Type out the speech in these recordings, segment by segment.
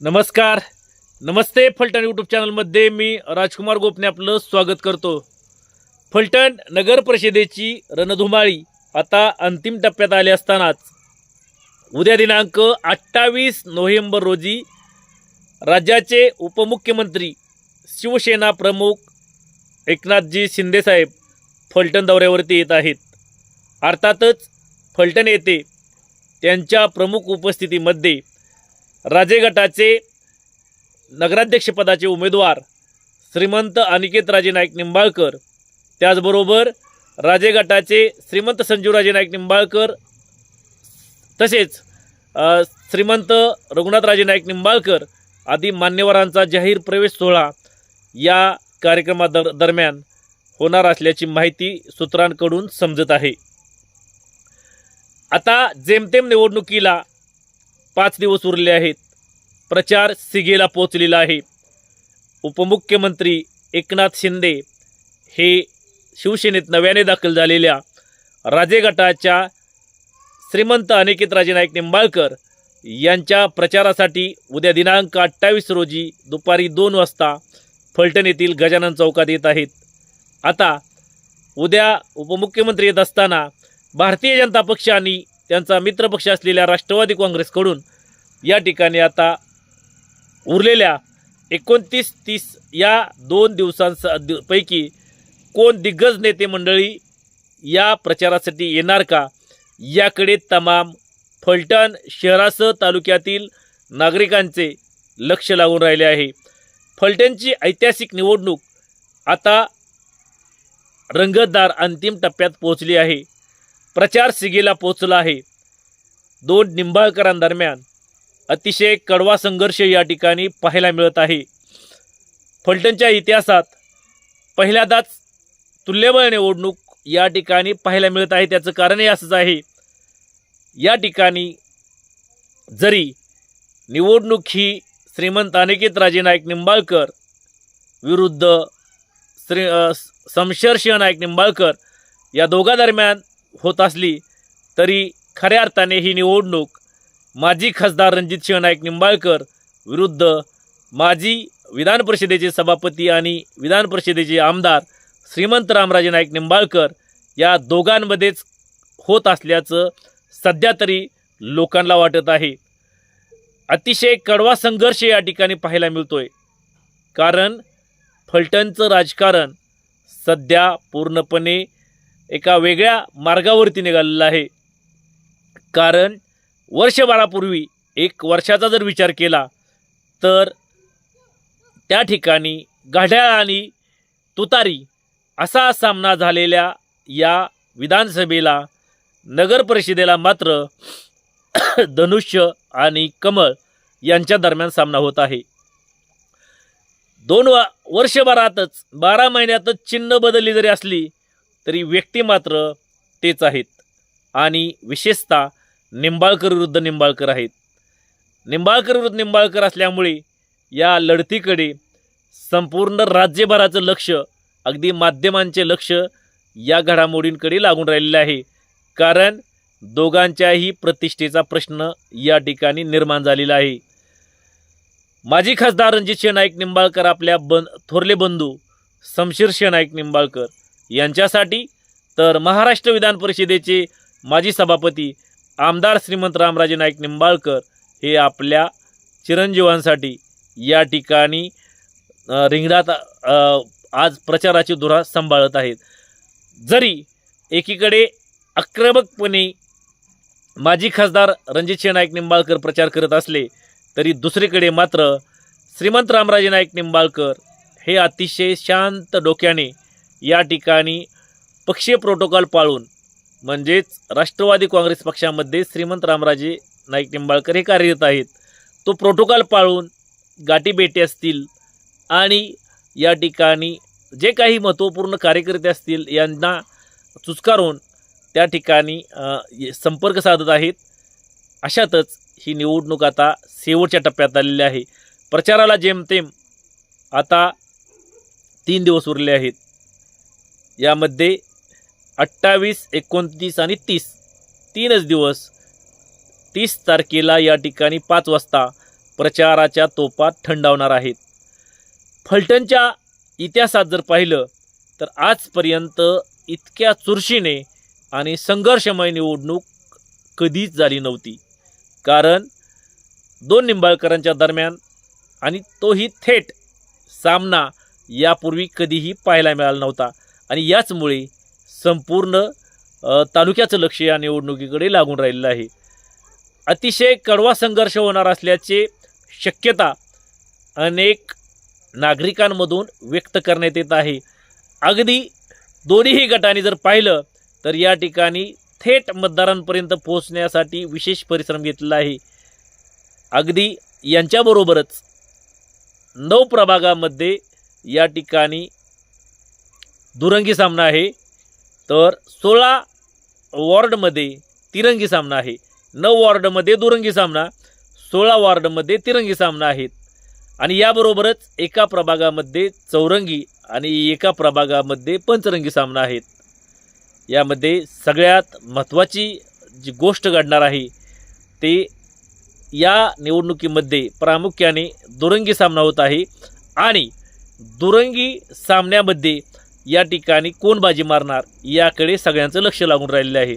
नमस्कार. नमस्ते फलटण यूट्यूब चॅनलमध्ये मी राजकुमार गोपने आपलं स्वागत करतो. फलटण नगर परिषदेची रणधुमाळी आता अंतिम टप्प्यात आली असतानाच उद्या दिनांक अठ्ठावीस नोव्हेंबर रोजी राज्याचे उपमुख्यमंत्री शिवसेना प्रमुख एकनाथजी शिंदेसाहेब फलटण दौऱ्यावरती येत आहेत. अर्थातच फलटण येथे त्यांच्या प्रमुख उपस्थितीमध्ये राजे गटाचे नगराध्यक्षपदाचे उमेदवार श्रीमंत अनिकेत राजे नाईक निंबाळकर. त्याचबरोबर राजे गटाचे श्रीमंत संजीवराजे नाईक निंबाळकर तसेच श्रीमंत रघुनाथराजे नाईक निंबाळकर आदी मान्यवरांचा जाहीर प्रवेश सोहळा या कार्यक्रमा दर दरम्यान होणार असल्याची माहिती सूत्रांकडून समजत आहे. आता जेमतेम निवडणुकीला पाच दिवस उरले आहेत. प्रचार सिगेला पोचलेला आहे. उपमुख्यमंत्री एकनाथ शिंदे हे शिवसेनेत नव्याने दाखल झालेल्या राजे गटाच्या श्रीमंत अनिकेत राजे नाईक निंबाळकर यांच्या प्रचारासाठी उद्या दिनांक अठ्ठावीस रोजी दुपारी दोन वाजता फलटण येथील गजानन चौकात येत आहेत. आता उद्या उपमुख्यमंत्री येत असताना भारतीय जनता पक्ष आणि त्यांचा मित्रपक्ष असलेल्या राष्ट्रवादी काँग्रेसकडून या ठिकाणी आता उरलेल्या एकोणतीस तीस या दोन दिवसांस पैकी कोण दिग्गज नेते मंडळी या प्रचारासाठी येणार का? याकडे तमाम फलटण शहरासह तालुक्यातील नागरिकांचे लक्ष लागून राहिले आहे. फलटणची ऐतिहासिक निवडणूक आता रंगतदार अंतिम टप्प्यात पोहोचली आहे. प्रचार सिगेला पोचला आहे. दोन निंबाळकरांदरम्यान अतिशय कडवा संघर्ष या ठिकाणी पाहायला मिळत आहे. फलटणच्या इतिहासात पहिल्यांदाच तुल्यबळ निवडणूक या ठिकाणी पाहायला मिळत आहे. त्याचं कारणही असंच आहे. या ठिकाणी जरी निवडणूक ही श्रीमंत अनिकेत राजे नाईक निंबाळकर विरुद्ध श्री अ, शमशेरसिंह नाईक निंबाळकर या दोघांदरम्यान होत असली तरी खऱ्या अर्थाने ही निवडणूक माजी खासदार रणजितसिंह नाईक निंबाळकर विरुद्ध माजी विधान परिषदेचे सभापती आणि विधान परिषदेचे आमदार श्रीमंत रामराजे नाईक निंबाळकर या दोघांमध्येच होत असल्याचं सध्या तरी लोकांना वाटत आहे. अतिशय कडवा संघर्ष या ठिकाणी पाहायला मिळतोय. कारण फलटणचं राजकारण सध्या पूर्णपणे एका वेगळ्या मार्गावरती निघालेलं आहे. कारण वर्षभरापूर्वी एक वर्षाचा जर विचार केला तर त्या ठिकाणी गाढ्याळ आणि तुतारी असा सामना झालेल्या या विधानसभेला नगर परिषदेला मात्र धनुष्य आणि कमळ यांच्या दरम्यान सामना होत आहे. दोन वा वर्षभरातच बारा महिन्यातच चिन्ह बदलली जरी असली तरी व्यक्ती मात्र तेच आहेत. आणि विशेषतः निंबाळकर विरुद्ध निंबाळकर आहेत. निंबाळकर विरुद्ध निंबाळकर असल्यामुळे या लढतीकडे संपूर्ण राज्यभराचं लक्ष अगदी माध्यमांचे लक्ष या घडामोडींकडे लागून राहिलेलं आहे. कारण दोघांच्याही प्रतिष्ठेचा प्रश्न या ठिकाणी निर्माण झालेला आहे. माजी खासदार रणजित नाईक निंबाळकर आपल्या बन थोरले बंधू समशीर नाईक निंबाळकर यांच्यासाठी तर महाराष्ट्र विधान परिषदेचे माजी सभापती आमदार श्रीमंत रामराजे नाईक निंबाळकर हे आपल्या चिरंजीवांसाठी या ठिकाणी रिंगणात आज प्रचाराची धुरा सांभाळत आहेत. जरी एकीकडे आक्रमकपणे माजी खासदार रणजितसिंह नाईक निंबाळकर प्रचार करत असले तरी दुसरीकडे मात्र श्रीमंत रामराजे नाईक निंबाळकर हे अतिशय शांत डोक्याने या ठिकाणी पक्षीय प्रोटोकॉल पाळून म्हणजेच राष्ट्रवादी काँग्रेस पक्षामध्ये श्रीमंत रामराजे नाईक निंबाळकर हे कार्यरत आहेत. तो प्रोटोकॉल पाळून गाठीभेटी असतील आणि या ठिकाणी जे काही महत्त्वपूर्ण कार्यकर्ते असतील यांना चुचकारून त्या ठिकाणी संपर्क साधत आहेत. अशातच ही निवडणूक आता शेवटच्या टप्प्यात आलेली आहे. प्रचाराला जेमतेम आता तीन दिवस उरले आहेत. यामध्ये अठ्ठावीस एकोणतीस आणि तीस. तीनच दिवस. तीस तारखेला या ठिकाणी पाच वाजता प्रचाराच्या तोपात थंडावणार आहेत. फलटणच्या इतिहासात जर पाहिलं तर आजपर्यंत इतक्या चुरशीने आणि संघर्षमय निवडणूक कधीच झाली नव्हती. कारण दोन निंबाळकरांच्या दरम्यान आणि तोही थेट सामना यापूर्वी कधीही पाहायला मिळाला नव्हता. आणि याचमुळे संपूर्ण तालुक्याचं लक्ष या निवडणुकीकडे लागून राहिलेलं आहे. अतिशय कडवा संघर्ष होणार असल्याचे शक्यता अनेक नागरिकांमधून व्यक्त करण्यात येत आहे. अगदी दोन्हीही गटाने जर पाहिलं तर या ठिकाणी थेट मतदारांपर्यंत पोहोचण्यासाठी विशेष परिश्रम घेतलेला आहे. अगदी यांच्याबरोबरच नऊ प्रभागामध्ये या ठिकाणी दुरंगी सामना आहे. तर सोळा वॉर्डमध्ये तिरंगी सामना आहे. नऊ वॉर्डमध्ये दुरंगी सामना सोळा वॉर्डमध्ये तिरंगी सामना आहेत. आणि याबरोबरच एका प्रभागामध्ये चौरंगी आणि एका प्रभागामध्ये पंचरंगी सामना आहेत. यामध्ये सगळ्यात महत्त्वाची जी गोष्ट घडणार आहे ते या निवडणुकीमध्ये प्रामुख्याने दुरंगी सामना होत आहे. आणि दुरंगी सामन्यामध्ये या ठिकाणी कोण बाजी मारणार याकडे सगळ्यांचं लक्ष लागून राहिलेलं आहे.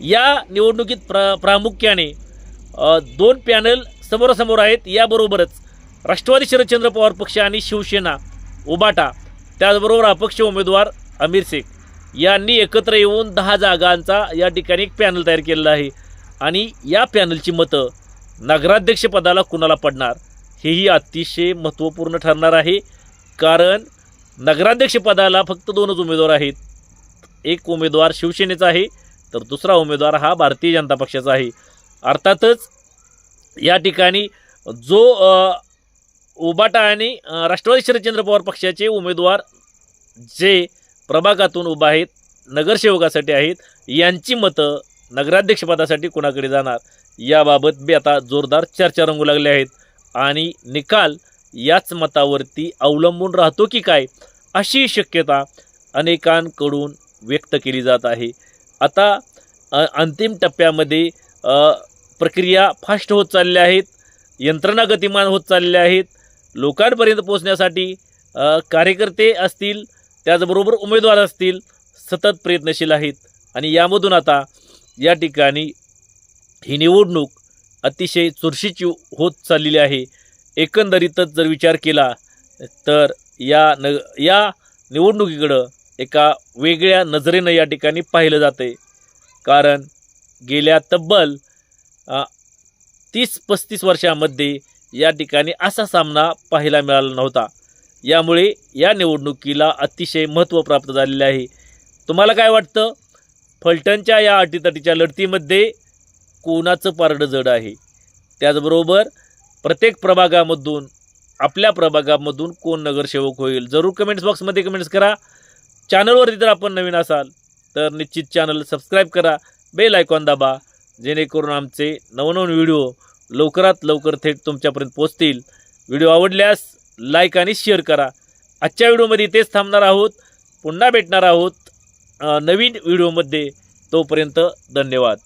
या निवडणुकीत प्रा प्रामुख्याने दोन पॅनल समोरासमोर आहेत. याबरोबरच राष्ट्रवादी शरदचंद्र पवार पक्ष आणि शिवसेना उबाटा त्याचबरोबर अपक्ष उमेदवार अमीर शेख यांनी एकत्र येऊन दहा जागांचा या ठिकाणी एक पॅनल तयार केलेला आहे. आणि या पॅनलची मतं नगराध्यक्षपदाला कुणाला पडणार हेही अतिशय महत्त्वपूर्ण ठरणार आहे. कारण नगराध्यक्षपदाला फक्त दोनच उमेदवार आहेत. एक उमेदवार शिवसेनेचा आहे तर दुसरा उमेदवार हा भारतीय जनता पक्षाचा आहे. अर्थातच या ठिकाणी जो उबाटा आणि राष्ट्रवादी शरदचंद्र पवार पक्षाचे उमेदवार जे प्रभागातून उभा आहेत नगरसेवकासाठी आहेत यांची मतं नगराध्यक्षपदासाठी कुणाकडे जाणार? याबाबत बी आता जोरदार चर्चा रंगू लागल्या आहेत. आणि निकाल याच मतावरती अवलंबून राहतो की काय अशी शक्यता अनेकांकडून व्यक्त केली जात आहे. आता अंतिम टप्प्यामध्ये प्रक्रिया फास्ट होत चालल्या आहेत यंत्रणा गतिमान होत चालल्या आहेत लोकांपर्यंत पोचण्यासाठी कार्यकर्ते असतील त्याचबरोबर उमेदवार असतील सतत प्रयत्नशील आहेत. आणि यामधून आता या ठिकाणी ही निवडणूक अतिशय चुरशीची होत चाललेली आहे. एकंदरीतच जर विचार केला तर या न या निवडणुकीकडं एका वेगळ्या नजरेनं या ठिकाणी पाहिलं जाते. कारण गेल्या तब्बल तीस पस्तीस वर्षामध्ये या ठिकाणी असा सामना पाहायला मिळाला नव्हता. यामुळे या निवडणुकीला अतिशय महत्त्व प्राप्त झालेले आहे. तुम्हाला काय वाटतं? फलटणच्या या अटीतटीच्या लढतीमध्ये कोणाचं पारडं जड आहे? त्याचबरोबर प्रत्येक प्रभागामधून आपल्या प्रभागामधून कोण नगरसेवक होईल जरूर कमेंट्स बॉक्समध्ये कमेंट्स करा. चॅनलवरती जर आपण नवीन असाल तर निश्चित चॅनल सबस्क्राईब करा. बेल आयकॉन दाबा जेणेकरून आमचे नवनवीन व्हिडिओ लवकरात लवकर थेट तुमच्यापर्यंत पोचतील व्हिडिओ आवडल्यास लाईक आणि शेअर करा. आजच्या व्हिडिओमध्ये तेच थांबणार आहोत. पुन्हा भेटणार आहोत नवीन व्हिडिओमध्ये तोपर्यंत धन्यवाद.